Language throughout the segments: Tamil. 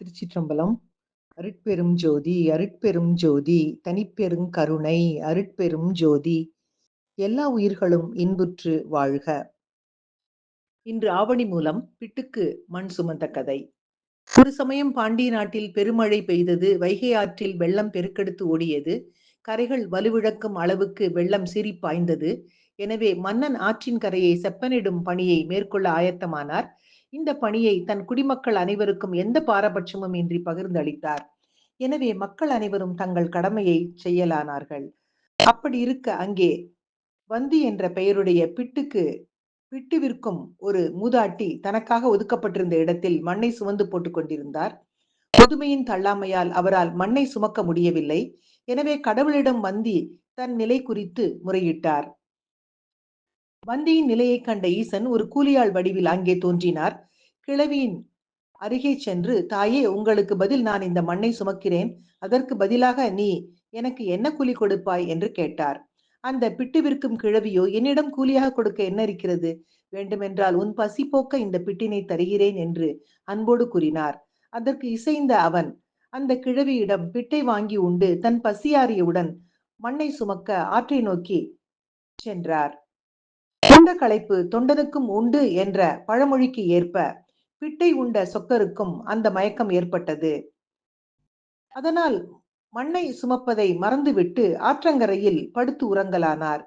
திருச்சிற்றம்பலம். அருட்பெரும் ஜோதி அருட்பெரும் ஜோதி தனிப்பெருங் கருணை அருட்பெரும் ஜோதி எல்லா உயிர்களும் இன்புற்று வாழ்க. இன்று ஆவணி மூலம் பிட்டுக்கு மண் சுமந்த கதை. ஒரு சமயம் பாண்டிய நாட்டில் பெருமழை பெய்தது. வைகை ஆற்றில் வெள்ளம் பெருக்கெடுத்து ஓடியது. கரைகள் வலுவிழக்கும் அளவுக்கு வெள்ளம் சிரி பாய்ந்தது. எனவே மன்னன் ஆற்றின் கரையை செப்பனிடும் பணியை மேற்கொள்ள ஆயத்தமானார். இந்த பணியை தன் குடிமக்கள் அனைவருக்கும் எந்த பாரபட்சமும் இன்றி பகிர்ந்து அளித்தார். எனவே மக்கள் அனைவரும் தங்கள் கடமையை செய்யலானார்கள். அப்படி இருக்க அங்கே வந்தி என்ற பெயருடைய பிட்டுக்கு பிட்டு விற்கும் ஒரு மூதாட்டி தனக்காக ஒதுக்கப்பட்டிருந்த இடத்தில் மண்ணை சுமந்து போட்டுக் கொண்டிருந்தார். புதுமையின் தள்ளாமையால் அவரால் மண்ணை சுமக்க முடியவில்லை. எனவே கடவுளிடம் வந்தி தன் நிலை குறித்து முறையிட்டார். வந்தியின் நிலையைக் கண்ட ஈசன் ஒரு கூலியாள் வடிவில் அங்கே தோன்றினார். கிழவியின் அருகே சென்று தாயே உங்களுக்கு பதில் நான் இந்த மண்ணை சுமக்கிறேன். அதற்கு பதிலாக நீ எனக்கு என்ன கூலி கொடுப்பாய் என்று கேட்டார். அந்த பிட்டு விற்கும் கிழவியோ என்னிடம் கூலியாக கொடுக்க என்ன இருக்கிறது? வேண்டுமென்றால் உன் பசி போக்க இந்த பிட்டினை தருகிறேன் என்று அன்போடு கூறினார். அதற்கு இசைந்த அவன் அந்த கிழவியிடம் பிட்டை வாங்கி உண்டு தன் பசியாறியவுடன் மண்ணை சுமக்க ஆற்றை நோக்கி சென்றார். உண்ட களைப்பு தொண்டனுக்கும் உண்டு என்ற பழமொழிக்கு ஏற்ப பிட்டை உண்ட சொக்கருக்கும் அந்த மயக்கம் ஏற்பட்டது. அதனால் மண்ணை சுமப்பதை மறந்துவிட்டு ஆற்றங்கரையில் படுத்து உறங்கலானார்.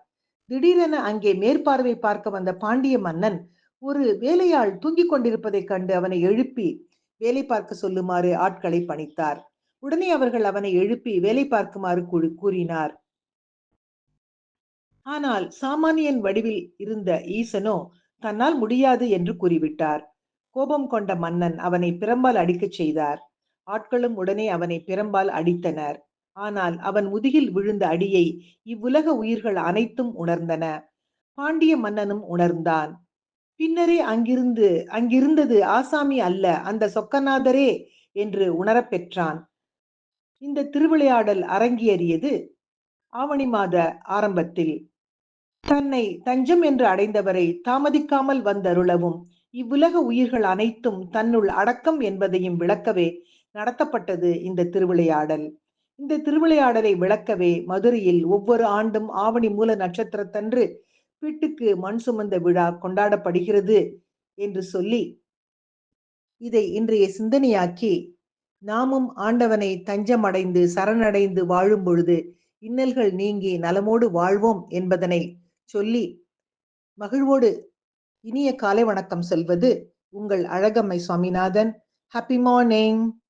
திடீரென அங்கே மேற்பார்வை பார்க்க வந்த பாண்டிய மன்னன் ஒரு வேலையாள் தூங்கிக் கொண்டிருப்பதைக் கண்டு அவனை எழுப்பி வேலை பார்க்க சொல்லுமாறு ஆட்களை பணித்தார். உடனே அவர்கள் அவனை எழுப்பி வேலை பார்க்குமாறு கூறினார். ஆனால் சாமானியன் வடிவில் இருந்த ஈசனோ தன்னால் முடியாது என்று கூறிவிட்டார். கோபம் கொண்ட மன்னன் அவனை பிரம்பால் அடிக்கச் செய்தார். ஆட்களும் உடனே அவனை பிரம்பால் அடித்தனர். ஆனால் அவன் முதுகில் விழுந்த அடியை இவ்வுலக உயிர்கள் அனைத்தும் உணர்ந்தன. பாண்டிய மன்னனும் உணர்ந்தான். பின்னரே அங்கிருந்து அங்கிருந்தது ஆசாமி அல்ல அந்த சொக்கநாதரே என்று உணரப் பெற்றான். இந்த திருவிளையாடல் அரங்கேறியது ஆவணி மாத ஆரம்பத்தில். தன்னை தஞ்சம் என்று அடைந்தவரை தாமதிக்காமல் வந்தருளவும் இவ்வுலக உயிர்கள் அனைத்தும் தன்னுள் அடக்கம் என்பதையும் விளக்கவே நடத்தப்பட்டது இந்த திருவிளையாடல். இந்த திருவிளையாடலை விளக்கவே மதுரையில் ஒவ்வொரு ஆண்டும் ஆவணி மூல நட்சத்திரத்தன்று வீட்டுக்கு மண் சுமந்த விழா கொண்டாடப்படுகிறது என்று சொல்லி இதை இன்றைய சிந்தனையாக்கி நாமும் ஆண்டவனை தஞ்சமடைந்து சரணடைந்து வாழும் பொழுது இன்னல்கள் நீங்கி நலமோடு வாழ்வோம் என்பதனை சொல்லி மகிழ்வோடு இனிய காலை வணக்கம் சொல்வது உங்கள் அழகம்மை சுவாமிநாதன். Happy morning